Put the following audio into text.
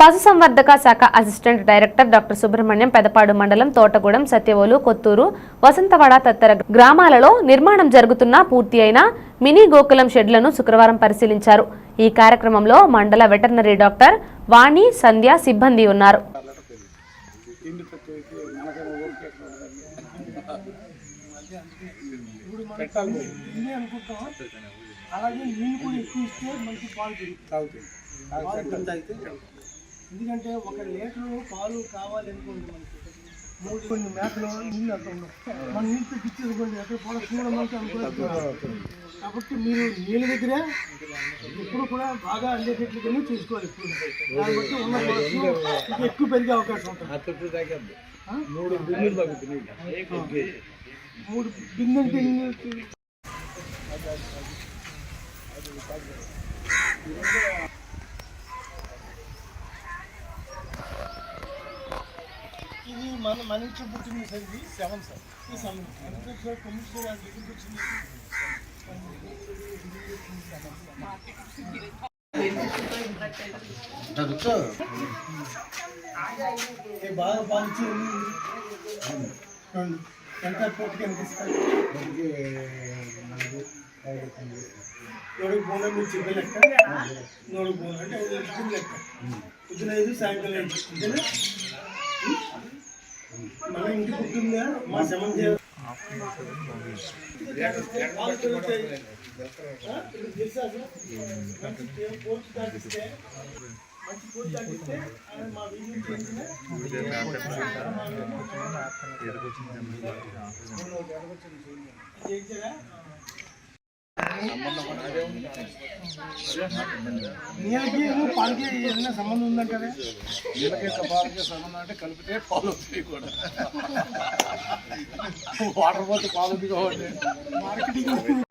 పశుసంవర్ధక శాఖ assistant director doctor Subrahmanyam Pedapadu మండలం తోటగూడెం సత్యవోలు కొత్తూరు వసంతవాడ తదితర గ్రామాలలో నిర్మాణం జరుగుతున్న పూర్తి అయిన మినీ గోకులం షెడ్లను శుక్రవారం పరిశీలించారు. ఈ కార్యక్రమంలో మండల వెటర్నరీ డాక్టర్ వాణి సంధ్య సిబ్బంది ఉన్నారు. అలాగే నీళ్ళు కూడా ఎక్కువ ఇస్తే మంచి పాలు. ఎందుకంటే ఒక లీటర్ పాలు కావాలి అనుకోండి మనకి. మూడు కొన్ని మేకలు నీళ్ళు ఉండవు. మన నీళ్ళు తెచ్చిచ్చేసుకోండి ఎక్కడ కూడా అనుకోవచ్చు. కాబట్టి మీరు నీళ్ళ దగ్గరే ఎప్పుడు కూడా బాగా అందేటట్లుగానే చూసుకోవాలి ఇప్పుడు దాన్ని బట్టి ఉన్న ఎక్కువ పెరిగే అవకాశం ఉంటుంది. ఆ? మూడు బిందెలు తిరిగి మన మన ఇంట్లో పుట్టింది సార్ ఇది సెవెన్ సార్. ఈ సెవెన్. అంటే సార్ దగ్గరికి వచ్చింది. బాగా పాలించి ఎంత పూర్తిగా అనిపిస్తారు నోడుకు పోనా మీరు చెప్పే లెక్క? నోడుకు పోనా అంటే లక్షలు లెక్క. పొద్దున ఐదు సాయంకాలం ఐదు. అంతేనా మళ్ళీ ఇంటి పుట్టిందా మా శమం చేయాలి నీళ్ళకి పాలకి ఏదైనా సంబంధం ఉందంటారా నీళ్ళకి పాలకి సంబంధం అంటే కలిపితే పాలు వస్తాయి కూడా. వాటర్ పోతే పాలు కాబట్టి మార్కెటింగ్